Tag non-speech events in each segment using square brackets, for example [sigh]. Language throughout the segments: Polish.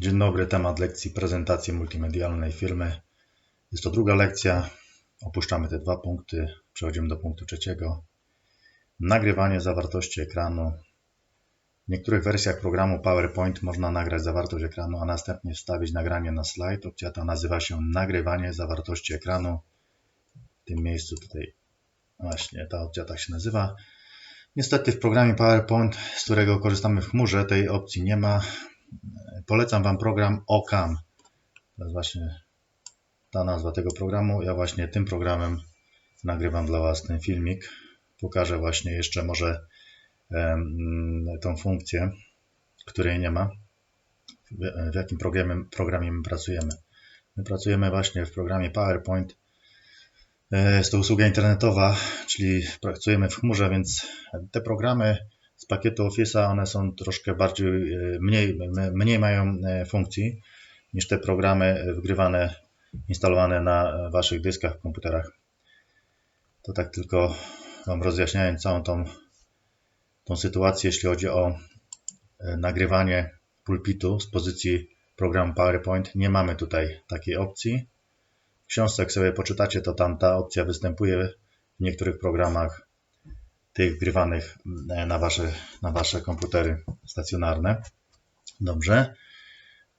Dzień dobry, temat lekcji prezentacji multimedialnej firmy. Jest to druga lekcja. Opuszczamy te dwa punkty, przechodzimy do punktu trzeciego. Nagrywanie zawartości ekranu. W niektórych wersjach programu PowerPoint można nagrać zawartość ekranu, a następnie wstawić nagranie na slajd. Opcja ta nazywa się nagrywanie zawartości ekranu. W tym miejscu tutaj właśnie ta opcja tak się nazywa. Niestety w programie PowerPoint, z którego korzystamy w chmurze, tej opcji nie ma. Polecam Wam program OCam. To jest właśnie ta nazwa tego programu. Ja właśnie tym programem nagrywam dla Was ten filmik. Pokażę właśnie jeszcze może tą funkcję, której nie ma. W jakim programie, programie my pracujemy. My pracujemy właśnie w programie PowerPoint. Jest to usługa internetowa, czyli pracujemy w chmurze, więc te programy z pakietu Office'a, one są troszkę bardziej, e, mniej, mniej mają e, funkcji niż te programy wgrywane, instalowane na Waszych dyskach, komputerach. To tak tylko Wam rozjaśniając całą tą, tą sytuację, jeśli chodzi o e, nagrywanie pulpitu z pozycji programu PowerPoint. Nie mamy tutaj takiej opcji. W książce, jak sobie poczytacie, to tam ta opcja występuje w niektórych programach tych wgrywanych e, na wasze, na wasze komputery stacjonarne. Dobrze.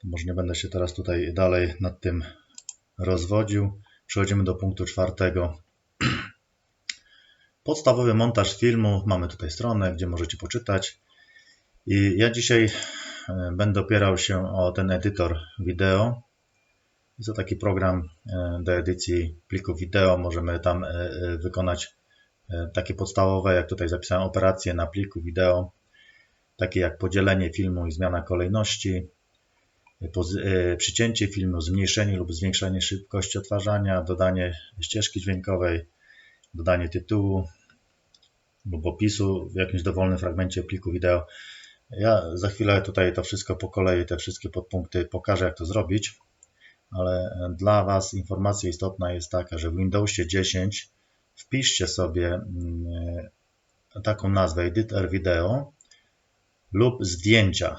Może nie będę się teraz tutaj dalej nad tym rozwodził. Przechodzimy do punktu czwartego. [clears throat] Podstawowy montaż filmu. Mamy tutaj stronę, gdzie możecie poczytać. I ja dzisiaj e, będę opierał się o ten edytor wideo. Jest to taki program e, do edycji plików wideo. Możemy tam wykonać takie podstawowe, jak tutaj zapisałem, operacje na pliku wideo, takie jak podzielenie filmu i zmiana kolejności, e, e, przycięcie filmu, zmniejszenie lub zwiększenie szybkości odtwarzania, dodanie ścieżki dźwiękowej, dodanie tytułu lub opisu w jakimś dowolnym fragmencie pliku wideo. Ja za chwilę tutaj to wszystko po kolei, te wszystkie podpunkty pokażę, jak to zrobić, ale dla Was informacja istotna jest taka, że w Windowsie 10 wpiszcie sobie mm, taką nazwę Editor Video lub zdjęcia.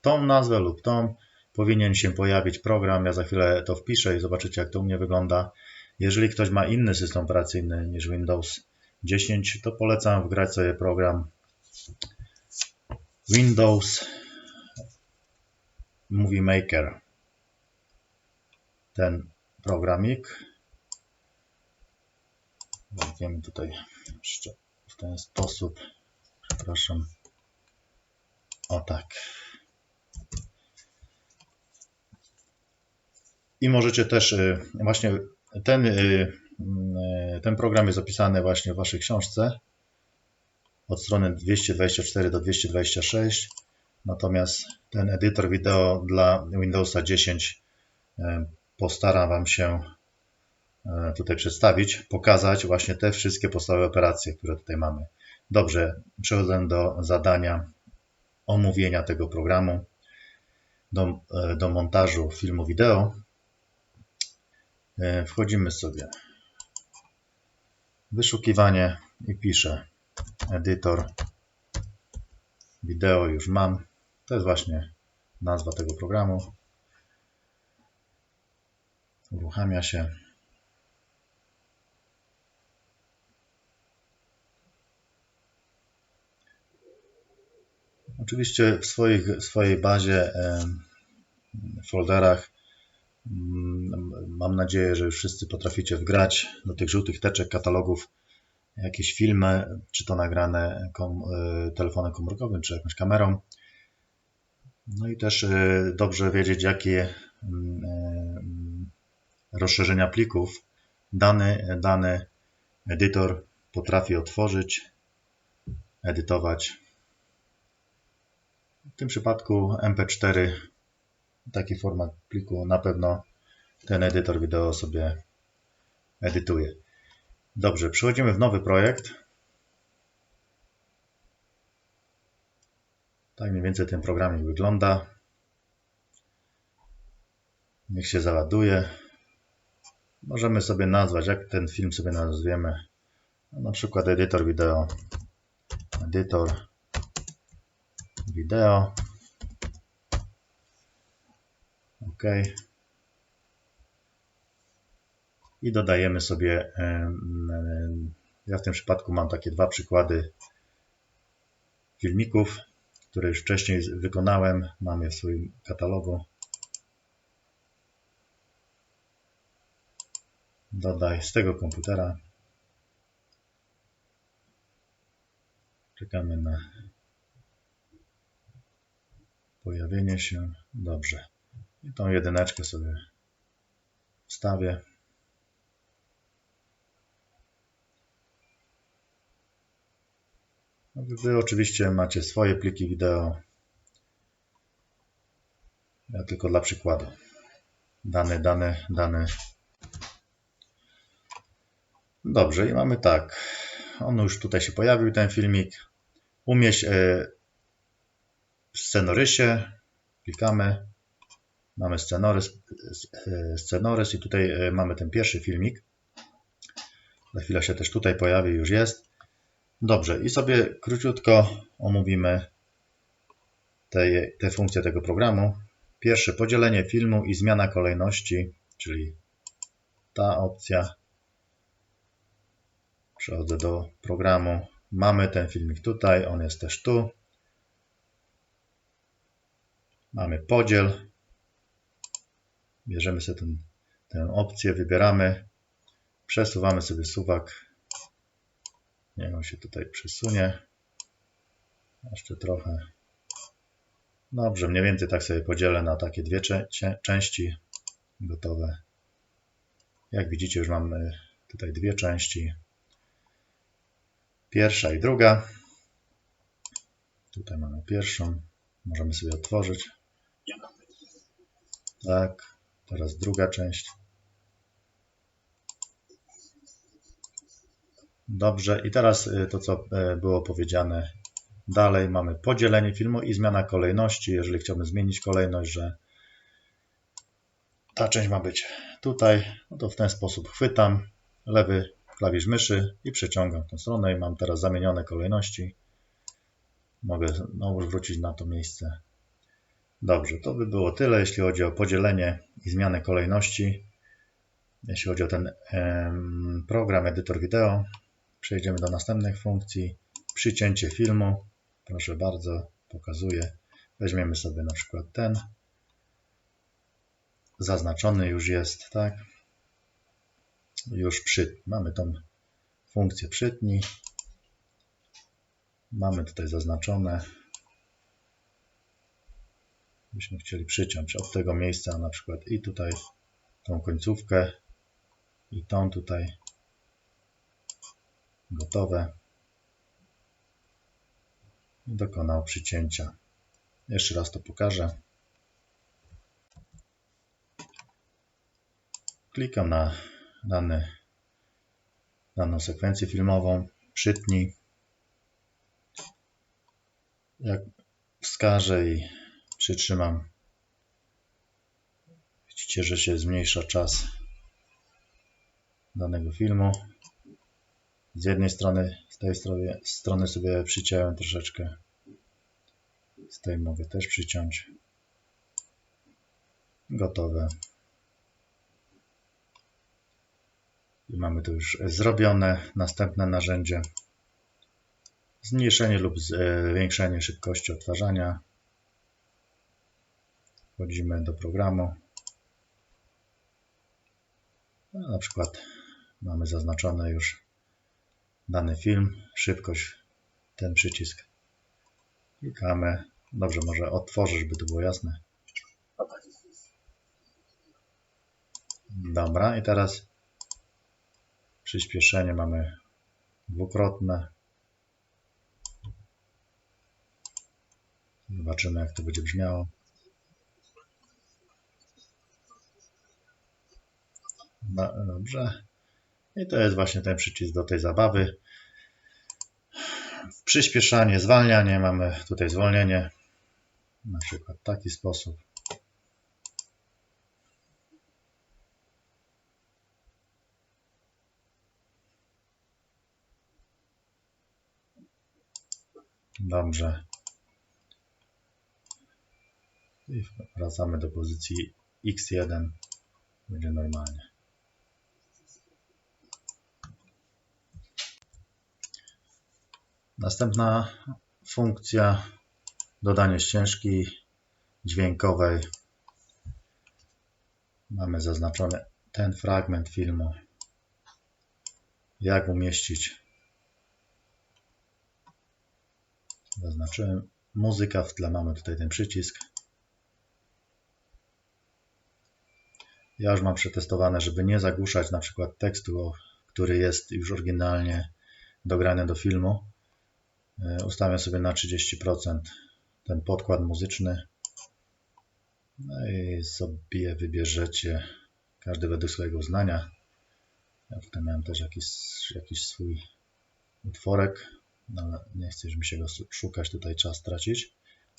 Tą nazwę lub tą powinien się pojawić program. Ja za chwilę to wpiszę i zobaczycie, jak to u mnie wygląda. Jeżeli ktoś ma inny system operacyjny niż Windows 10, to polecam wgrać sobie program Windows Movie Maker. Ten programik Wejdziemy tutaj jeszcze w ten sposób. Przepraszam. O tak. I możecie też y, właśnie ten, y, y, ten program jest opisany właśnie w Waszej książce od strony 224 do 226. Natomiast ten edytor wideo dla Windowsa 10 postaram Wam się tutaj przedstawić, pokazać właśnie te wszystkie podstawowe operacje, które tutaj mamy. Dobrze, przechodzę do zadania omówienia tego programu, do, e, do montażu filmu wideo. E, wchodzimy sobie wyszukiwanie i piszę edytor wideo już mam. To jest właśnie nazwa tego programu. Uruchamia się. Oczywiście w, swoich, w swojej bazie, w folderach mm, mam nadzieję, że już wszyscy potraficie wgrać do tych żółtych teczek katalogów jakieś filmy, czy to nagrane kom, e, telefonem komórkowym, czy jakąś kamerą. No i też e, dobrze wiedzieć, jakie mm, e, rozszerzenia plików dany, dany edytor potrafi otworzyć, edytować w tym przypadku MP4, taki format pliku na pewno ten edytor wideo sobie edytuje. Dobrze, przechodzimy w nowy projekt. Tak mniej więcej ten programik wygląda. Niech się załaduje. Możemy sobie nazwać, jak ten film sobie nazwiemy. Na przykład edytor wideo. Edytor wideo. OK. I dodajemy sobie, ja w tym przypadku mam takie dwa przykłady filmików, które już wcześniej wykonałem. Mam je w swoim katalogu. Dodaj z tego komputera. Czekamy na pojawienie się. Dobrze. I tą jedyneczkę sobie wstawię. No, Wy oczywiście macie swoje pliki wideo. Ja tylko dla przykładu. Dane, dane, dane. Dobrze, i mamy tak. On już tutaj się pojawił, ten filmik. Umieść w scenorysie. Klikamy. Mamy scenorys, scenorys i tutaj e, mamy ten pierwszy filmik. Za chwilę się też tutaj pojawi, już jest. Dobrze, i sobie króciutko omówimy te, te funkcje tego programu. Pierwsze, podzielenie filmu i zmiana kolejności, czyli ta opcja. Przechodzę do programu. Mamy ten filmik tutaj, on jest też tu. Mamy podziel. Bierzemy sobie ten, tę opcję, wybieramy. Przesuwamy sobie suwak Niech on się tutaj przesunie. Jeszcze trochę. Dobrze, mniej więcej tak sobie podzielę na takie dwie części gotowe. Jak widzicie, już mamy tutaj dwie części. Pierwsza i druga. Tutaj mamy pierwszą. Możemy sobie otworzyć. Tak. Teraz druga część. Dobrze, i teraz y, to, co e, było powiedziane dalej, mamy podzielenie filmu i zmiana kolejności. Jeżeli chciałbym zmienić kolejność, że ta część ma być tutaj, no to w ten sposób chwytam lewy klawisz myszy i przeciągam w tą stronę i mam teraz zamienione kolejności. Mogę znowu wrócić na to miejsce. Dobrze, to by było tyle, jeśli chodzi o podzielenie i zmianę kolejności. Jeśli chodzi o ten program edytor wideo, Przejdziemy do następnych funkcji. Przycięcie filmu. Proszę bardzo, pokazuję. Weźmiemy sobie na przykład ten. Zaznaczony już jest, tak? Już przy. Mamy tą funkcję przytnij. Mamy tutaj zaznaczone. Byśmy chcieli przyciąć od tego miejsca na przykład i tutaj tą końcówkę i tą tutaj gotowe. Dokonał przycięcia. Jeszcze raz to pokażę. Klikam na dany, daną sekwencję filmową. Przytnij. Jak wskażę i przytrzymam, widzicie, że się zmniejsza czas danego filmu. Z jednej strony, z tej strony, strony sobie przyciąłem troszeczkę. Z tej mogę też przyciąć. Gotowe. I mamy to już zrobione. Następne narzędzie. Zmniejszenie lub zwiększenie szybkości odtwarzania. Wchodzimy do programu. No, na przykład mamy zaznaczone już dany film, szybkość, ten przycisk. Klikamy. Dobrze, może otworzyć, by to było jasne. Dobra, i teraz przyspieszenie mamy dwukrotne. Zobaczymy, jak to będzie brzmiało. No, dobrze. I to jest właśnie ten przycisk do tej zabawy. Przyspieszanie, zwalnianie. Mamy tutaj zwolnienie. Na przykład w taki sposób. Dobrze. I wracamy do pozycji X1 będzie normalnie. Następna funkcja dodanie ścieżki dźwiękowej. Mamy zaznaczony ten fragment filmu. Jak umieścić? Zaznaczyłem muzyka w tle. Mamy tutaj ten przycisk. Ja już mam przetestowane, żeby nie zagłuszać na przykład tekstu, który jest już oryginalnie dograny do filmu. Ustawiam sobie na 30% ten podkład muzyczny. No i sobie wybierzecie każdy według swojego uznania. Ja tutaj miałem też jakiś, jakiś swój utworek, no ale nie chcę mi się go szukać, tutaj czas tracić.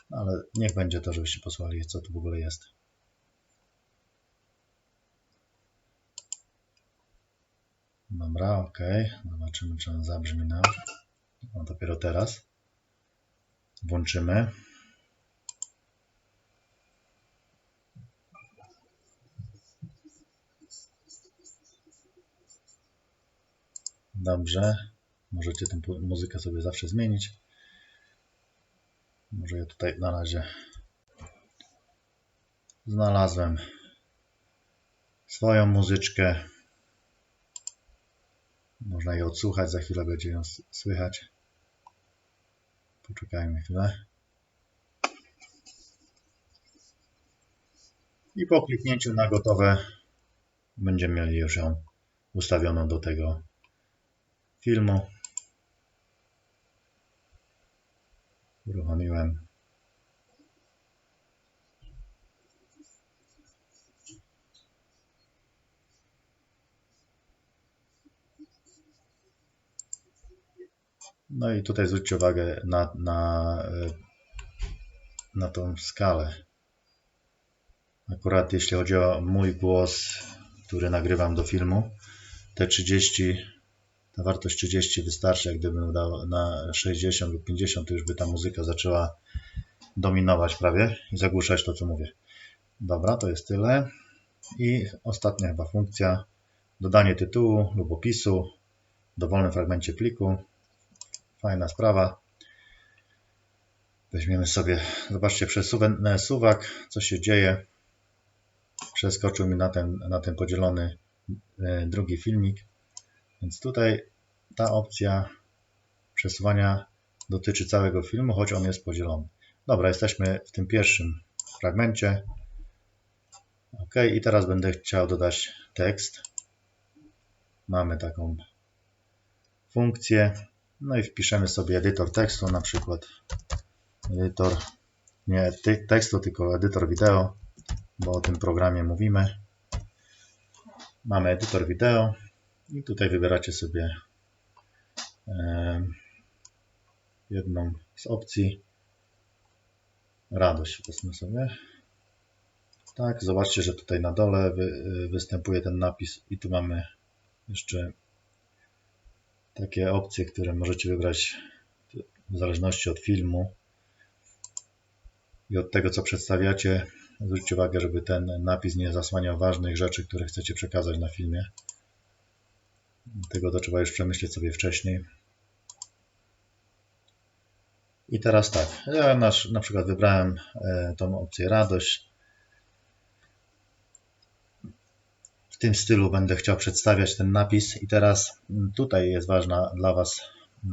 No ale niech będzie to, żebyście posłali, co tu w ogóle jest. Dobra, ok. Zobaczymy, czy on zabrzmi nam. No dopiero teraz. Włączymy. Dobrze. Możecie tę muzykę sobie zawsze zmienić. Może ja tutaj na razie znalazłem swoją muzyczkę. Można jej odsłuchać, za chwilę będzie ją słychać. Poczekajmy chwilę. I po kliknięciu na gotowe będziemy mieli już ją ustawioną do tego filmu. Uruchomiłem. No i tutaj zwróćcie uwagę na, na, na tą skalę. Akurat jeśli chodzi o mój głos, który nagrywam do filmu, te 30 ta wartość 30 wystarczy, jak gdybym dał na 60 lub 50, to już by ta muzyka zaczęła dominować prawie i zagłuszać to, co mówię. Dobra, to jest tyle. I ostatnia chyba funkcja, dodanie tytułu lub opisu w dowolnym fragmencie pliku. Fajna sprawa. Weźmiemy sobie, zobaczcie, przesuwę suwak, co się dzieje. Przeskoczył mi na ten, na ten podzielony e, drugi filmik. Więc tutaj ta opcja przesuwania dotyczy całego filmu, choć on jest podzielony. Dobra, jesteśmy w tym pierwszym fragmencie. OK, i teraz będę chciał dodać tekst. Mamy taką funkcję. No i wpiszemy sobie edytor tekstu, na przykład edytor, nie tekstu, tylko edytor wideo, bo o tym programie mówimy. Mamy edytor wideo. I tutaj wybieracie sobie jedną z opcji. Radość wezmę sobie. Tak, zobaczcie, że tutaj na dole wy, występuje ten napis i tu mamy jeszcze takie opcje, które możecie wybrać w zależności od filmu i od tego, co przedstawiacie. Zwróćcie uwagę, żeby ten napis nie zasłaniał ważnych rzeczy, które chcecie przekazać na filmie. Tego to trzeba już przemyśleć sobie wcześniej. I teraz tak, ja na, na przykład wybrałem e, tą opcję radość. W tym stylu będę chciał przedstawiać ten napis i teraz tutaj jest ważna dla Was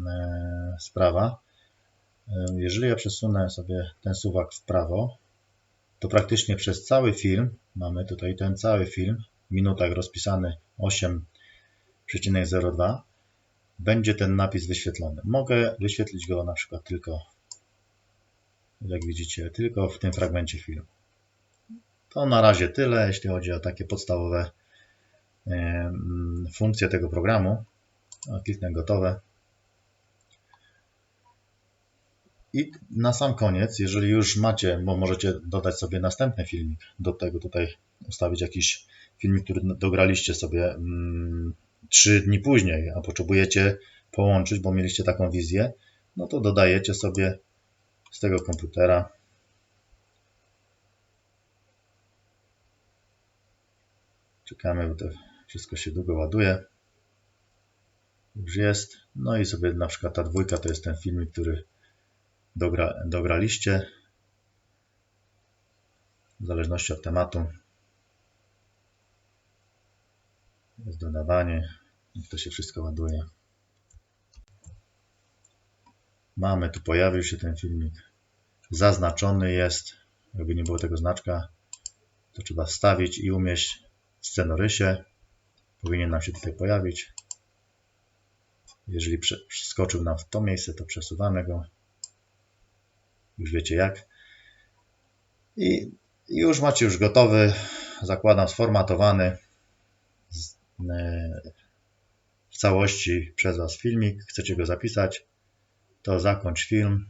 e, sprawa. E, jeżeli ja przesunę sobie ten suwak w prawo, to praktycznie przez cały film, mamy tutaj ten cały film, w minutach rozpisany 8 0,02 będzie ten napis wyświetlony. Mogę wyświetlić go na przykład tylko, jak widzicie, tylko w tym fragmencie filmu. To na razie tyle, jeśli chodzi o takie podstawowe funkcje tego programu. Kliknę gotowe. I na sam koniec, jeżeli już macie, bo możecie dodać sobie następny filmik, do tego tutaj ustawić jakiś filmik, który dograliście sobie mm, trzy dni później, a potrzebujecie połączyć, bo mieliście taką wizję, no to dodajecie sobie z tego komputera Czekamy, bo to wszystko się długo ładuje. Już jest. No i sobie na przykład ta dwójka to jest ten filmik, który dogra, dograliście. W zależności od tematu. Jest dodawanie. Jak to się wszystko ładuje. Mamy, tu pojawił się ten filmik. Zaznaczony jest. Jakby nie było tego znaczka, to trzeba wstawić i umieść w scenorysie. Powinien nam się tutaj pojawić. Jeżeli przeskoczył nam w to miejsce, to przesuwamy go. Już wiecie jak. I już macie już gotowy, zakładam sformatowany w całości przez Was filmik. Chcecie go zapisać, to zakończ film.